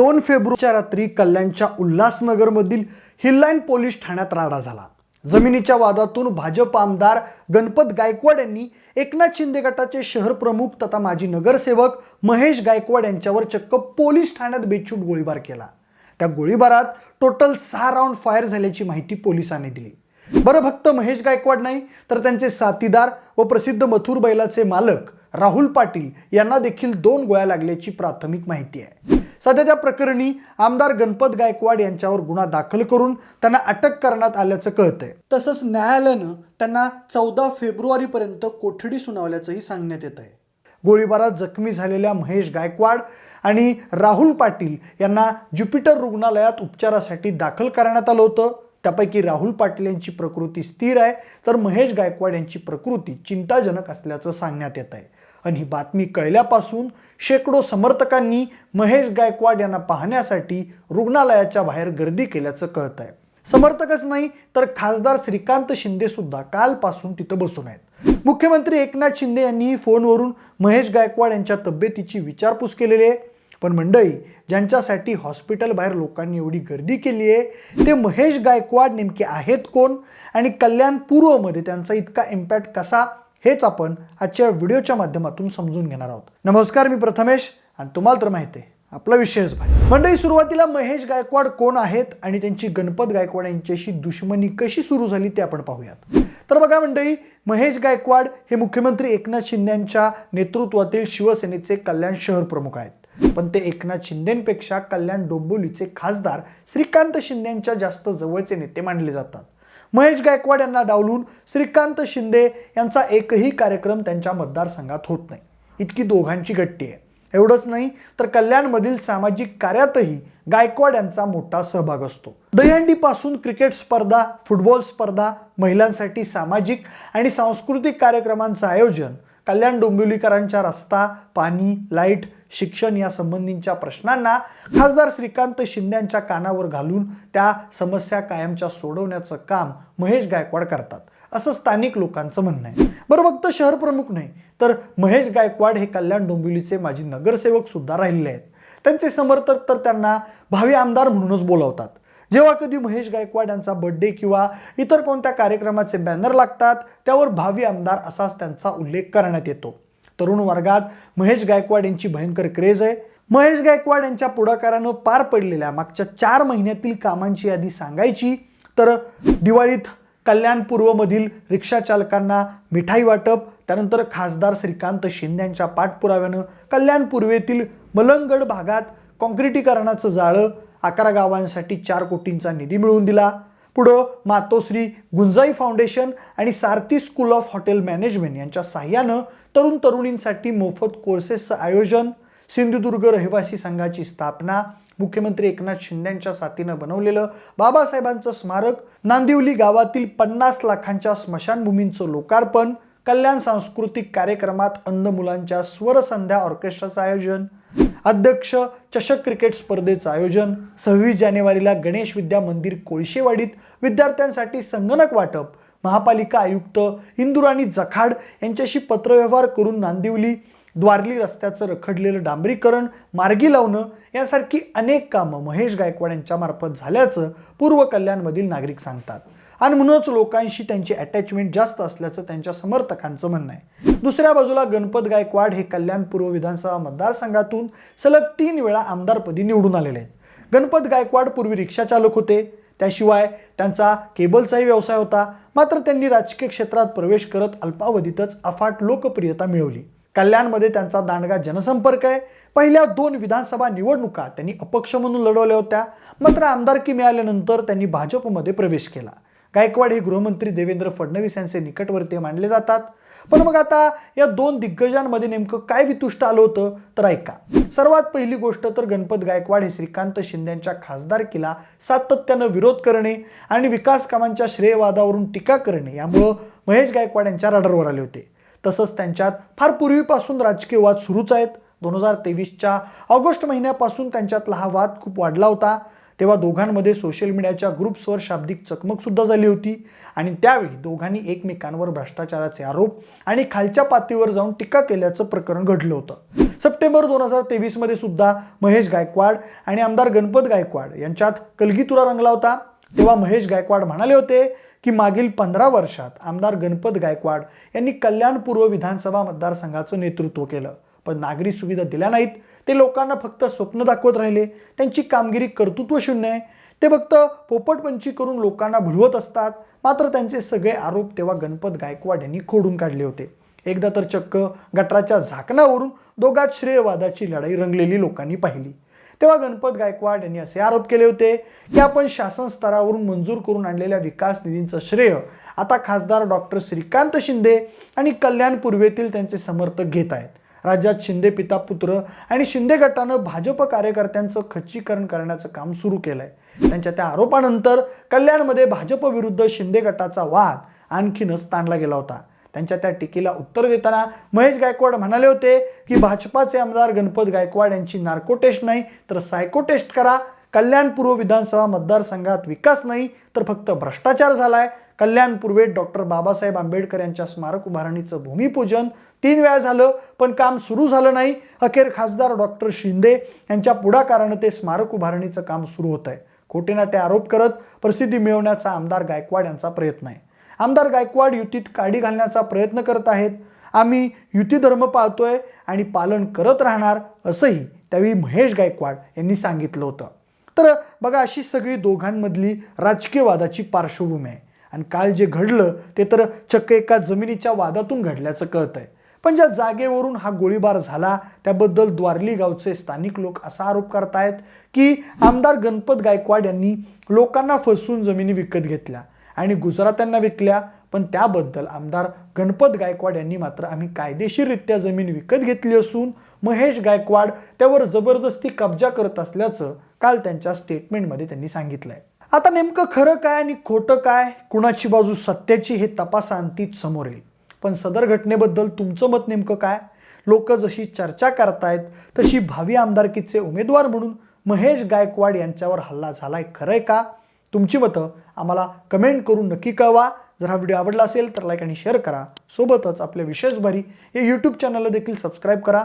दोन फेब्रुवारीच्या रात्री कल्याणच्या उल्हासनगरमधील हिललाईन पोलीस ठाण्यात राडा झाला. जमिनीच्या वादातून भाजप आमदार गणपत गायकवाड यांनी एकनाथ शिंदे गटाचे शहर प्रमुख तथा माजी नगरसेवक महेश गायकवाड यांच्यावर चक्क पोलीस ठाण्यात बेछूट गोळीबार केला. त्या गोळीबारात टोटल सहा राऊंड फायर झाल्याची माहिती पोलिसांनी दिली. बरं फक्त महेश गायकवाड नाही तर त्यांचे साथीदार व प्रसिद्ध मथुर बैलाचे मालक राहुल पाटील यांना देखील दोन गोळ्या लागल्याची प्राथमिक माहिती आहे. सध्या त्या प्रकरणी आमदार गणपत गायकवाड यांच्यावर गुन्हा दाखल करून त्यांना अटक करण्यात आल्याचं कळतंय. तसंच न्यायालयानं त्यांना चौदा फेब्रुवारीपर्यंत कोठडी सुनावल्याचंही सांगण्यात येत आहे गोळीबारात जखमी झालेल्या महेश गायकवाड आणि राहुल पाटील यांना ज्युपिटर रुग्णालयात उपचारासाठी दाखल करण्यात आलं होतं. त्यापैकी राहुल पाटील यांची प्रकृती स्थिर आहे तर महेश गायकवाड यांची प्रकृती चिंताजनक असल्याचं सांगण्यात येत आहे आणि ही बातमी कळल्यापासून शेकडो समर्थकांनी महेश गायकवाड यांना पाहण्यासाठी रुग्णालयाच्या बाहेर गर्दी केल्याचं कळत आहे समर्थकच नाही तर खासदार श्रीकांत शिंदे सुद्धा कालपासून तिथं बसून आहेत. मुख्यमंत्री एकनाथ शिंदे यांनी फोनवरून महेश गायकवाड यांच्या तब्येतीची विचारपूस केलेली आहे. पण मंडळी ज्यांच्यासाठी हॉस्पिटल बाहेर लोकांनी एवढी गर्दी केली आहे ते महेश गायकवाड नेमके आहेत कोण? आणि कल्याण पूर्वमध्ये त्यांचा इतका इम्पॅक्ट कसा? हेच आपण आजच्या व्हिडिओच्या माध्यमातून समजून घेणार आहोत. नमस्कार मी प्रथमेश आणि तुम्हाला तर माहिती आहे आपला विषयच भाई मंडळी सुरुवातीला महेश गायकवाड कोण आहेत आणि त्यांची गणपत गायकवाड यांच्याशी दुश्मनी कशी सुरू झाली ते आपण पाहूयात. तर बघा मंडळी महेश गायकवाड हे मुख्यमंत्री एकनाथ शिंदेच्या नेतृत्वातील शिवसेनेचे कल्याण शहर प्रमुख आहेत. पण ते एकनाथ शिंदेपेक्षा कल्याण डोंबिवलीचे खासदार श्रीकांत शिंदेच्या जास्त जवळचे नेते मानले जातात. महेश गायकवाड यांना डावलून श्रीकांत शिंदे यांचा एकही कार्यक्रम त्यांच्या मतदारसंघात होत नाही. इतकी दोघांची गट्टी आहे. एवढंच नाही तर कल्याणमधील सामाजिक कार्यातही गायकवाड यांचा मोठा सहभाग असतो. दहीहंडीपासून क्रिकेट स्पर्धा फुटबॉल स्पर्धा महिलांसाठी सामाजिक आणि सांस्कृतिक कार्यक्रमांचं आयोजन कल्याण डोंबिवलीकरांच्या रस्ता पाणी लाइट शिक्षण या संबंधीच्या प्रश्नांना खासदार श्रीकांत शिंद्यांच्या कानावर घालून त्या समस्या कायमच्या सोडवण्याचं काम महेश गायकवाड करतात. असं स्थानिक लोकांचं म्हणणं आहे. बरं फक्त शहर प्रमुख नाही तर महेश गायकवाड हे कल्याण डोंबिवलीचे माजी नगरसेवक सुद्धा राहिले आहेत. त्यांचे समर्थक तर त्यांना भावी आमदार म्हणूनच बोलावतात. जेव्हा कधी महेश गायकवाड यांचा बर्थडे किंवा इतर कोणत्या कार्यक्रमाचे बॅनर लागतात त्यावर भावी आमदार असाच त्यांचा उल्लेख करण्यात येतो. तरुण वर्गात महेश गायकवाड यांची भयंकर क्रेज आहे. महेश गायकवाड यांच्या पुढाकारानं पार पडलेल्या मागच्या चार महिन्यातील कामांची यादी सांगायची तर दिवाळीत कल्याण पूर्वमधील रिक्षा चालकांना मिठाई वाटप त्यानंतर खासदार श्रीकांत शिंदे यांच्या पाठपुराव्यानं कल्याण पूर्वेतील मलंगड भागात काँक्रिटीकरणाचं जाळं अकरा गावांसाठी चार कोटींचा निधी मिळवून दिला. पुढं मातोश्री गुंजाई फाउंडेशन आणि Sarathi school of hotel management यांच्या साह्यानं तरुण तरुणींसाठी मोफत कोर्सेसचं आयोजन सिंधुदुर्ग रहिवासी संघाची स्थापना मुख्यमंत्री एकनाथ शिंद्यांच्या साथीनं बनवलेलं बाबासाहेबांचं स्मारक नांदिवली गावातील पन्नास लाखांच्या स्मशानभूमींचं लोकार्पण कल्याण सांस्कृतिक कार्यक्रमात अंध मुलांच्या स्वरसंध्या ऑर्केस्ट्राचं आयोजन अध्यक्ष चषक क्रिकेट स्पर्धेचं आयोजन. सव्वीस जानेवारीला गणेश विद्या मंदिर कोळशेवाडीत विद्यार्थ्यांसाठी संगणक वाटप. महापालिका आयुक्त इंदुराणी जखाड यांच्याशी पत्रव्यवहार करून नांदिवली. द्वारली रस्त्याचं रखडलेलं डांबरीकरण मार्गी लावणं यासारखी अनेक कामं महेश गायकवाड यांच्यामार्फत झाल्याचं पूर्व कल्याणमधील नागरिक सांगतात. आणि म्हणूनच लोकांशी त्यांची अटॅचमेंट जास्त असल्याचं त्यांच्या समर्थकांचं म्हणणं आहे. दुसऱ्या बाजूला गणपत गायकवाड हे कल्याण पूर्व विधानसभा मतदारसंघातून सलग तीन वेळा आमदारपदी निवडून आलेले आहेत. गणपत गायकवाड पूर्वी रिक्षा चालक होते. त्याशिवाय त्यांचा केबलचाही व्यवसाय होता. मात्र त्यांनी राजकीय क्षेत्रात प्रवेश करत अल्पावधीतच अफाट लोकप्रियता मिळवली. कल्याणमध्ये त्यांचा दांडगा जनसंपर्क आहे. पहिल्या दोन विधानसभा निवडणुका त्यांनी अपक्ष म्हणून लढवल्या होत्या. मात्र आमदारकी मिळाल्यानंतर त्यांनी भाजपमध्ये प्रवेश केला. गायकवाड हे गृहमंत्री देवेंद्र फडणवीस यांचे निकटवर्तीय मानले जातात. पण मग आता या दोन दिग्गजांमध्ये नेमकं काय वितुष्ट आलं होतं? तर ऐका. सर्वात पहिली गोष्ट तर गणपत गायकवाड हे श्रीकांत शिंदेच्या खासदारकीला सातत्यानं विरोध करणे आणि विकास कामांच्या श्रेयवादावरून टीका करणे यामुळं महेश गायकवाड यांच्या रडारवर आले होते. तसंच त्यांच्यात फार पूर्वीपासून राजकीय वाद सुरूच आहेत. दोन हजार तेवीसच्या ऑगस्ट महिन्यापासून त्यांच्यातला हा वाद खूप वाढला होता. तेव्हा दोघांमध्ये सोशल मीडियाच्या ग्रुप्सवर शाब्दिक चकमकसुद्धा झाली होती. आणि त्यावेळी दोघांनी एकमेकांवर भ्रष्टाचाराचे आरोप आणि खालच्या पातळीवर जाऊन टीका केल्याचं प्रकरण घडलं होतं. सप्टेंबर दोन हजार तेवीसमध्ये सुद्धा महेश गायकवाड आणि आमदार गणपत गायकवाड यांच्यात कलगीतुरा रंगला होता. तेव्हा महेश गायकवाड म्हणाले होते की मागील पंधरा वर्षात आमदार गणपत गायकवाड यांनी कल्याण पूर्व विधानसभा मतदारसंघाचं नेतृत्व केलं. पण नागरी सुविधा दिल्या नाहीत. ते लोकांना फक्त स्वप्न दाखवत राहिले. त्यांची कामगिरी कर्तृत्व शून्य आहे. ते फक्त पोपटपंची करून लोकांना भुलवत असतात. मात्र त्यांचे सगळे आरोप तेव्हा गणपत गायकवाड यांनी खोडून काढले होते. एकदा तर चक्क गटराच्या झाकणावरून दोघात श्रेयवादाची लढाई रंगलेली लोकांनी पाहिली. तेव्हा गणपत गायकवाड यांनी असे आरोप केले होते की आपण शासन स्तरावरून मंजूर करून आणलेल्या विकास निधींचं श्रेय आता खासदार डॉक्टर श्रीकांत शिंदे आणि कल्याण पूर्वेतील त्यांचे समर्थक घेत आहेत. राज्यात शिंदे पिता पुत्र आणि शिंदे गटानं भाजप कार्यकर्त्यांचं खच्चीकरण करण्याचं काम सुरू केलंय. त्यांच्या त्या आरोपानंतर कल्याणमध्ये भाजप विरुद्ध शिंदे गटाचा वाद आणखीनच ताणला गेला होता. त्यांच्या त्या टीकेला उत्तर देताना महेश गायकवाड म्हणाले होते की भाजपाचे आमदार गणपत गायकवाड यांची नार्को टेस्ट नाही तर सायको टेस्ट करा. कल्याण पूर्व विधानसभा मतदारसंघात विकास नाही तर फक्त भ्रष्टाचार झालाय. कल्याण पूर्वेत डॉक्टर बाबासाहेब आंबेडकर यांच्या स्मारक उभारणीचं भूमिपूजन तीन वेळा झालं पण काम सुरू झालं नाही. अखेर खासदार डॉक्टर शिंदे यांच्या पुढाकारानं ते स्मारक उभारणीचं काम सुरू होत आहे खोटेनाटे आरोप करत प्रसिद्धी मिळवण्याचा आमदार गायकवाड यांचा प्रयत्न आहे. आमदार गायकवाड युतीत काडी घालण्याचा प्रयत्न करत आहेत. आम्ही युती धर्म पाळतोय आणि पालन करत राहणार असंही त्यावेळी महेश गायकवाड यांनी सांगितलं होतं. तर बघा अशी सगळी दोघांमधली राजकीय वादाची पार्श्वभूमी आहे. आणि काल जे घडलं ते तर चक्क एका जमिनीच्या वादातून घडल्याचं कळत आहे पण ज्या जागेवरून हा गोळीबार झाला त्याबद्दल द्वारली गावचे स्थानिक लोक असा आरोप करतायत की आमदार गणपत गायकवाड यांनी लोकांना फसवून जमिनी विकत घेतल्या आणि गुजरात्यांना विकल्या. पण त्याबद्दल आमदार गणपत गायकवाड यांनी मात्र आम्ही कायदेशीररित्या जमीन विकत घेतली असून महेश गायकवाड त्यावर जबरदस्ती कब्जा करत असल्याचं काल त्यांच्या स्टेटमेंटमध्ये त्यांनी सांगितलंय. आता नेमकं खरं काय आणि खोटं काय? कुणाची बाजू सत्याची हे तपासांतीच समोर येईल. पण सदर घटनेबद्दल तुमचं मत नेमकं काय? लोक जशी चर्चा करतायत तशी भावी आमदारकीचे उमेदवार म्हणून महेश गायकवाड यांच्यावर हल्ला झालाय. खरंय का? तुमची मतं आम्हाला कमेंट करून नक्की कळवा. जर हा व्हिडिओ आवडला असेल तर लाईक आणि शेअर करा. सोबतच आपल्या विशेष भारी या यूट्यूब चॅनलला देखील सबस्क्राईब करा.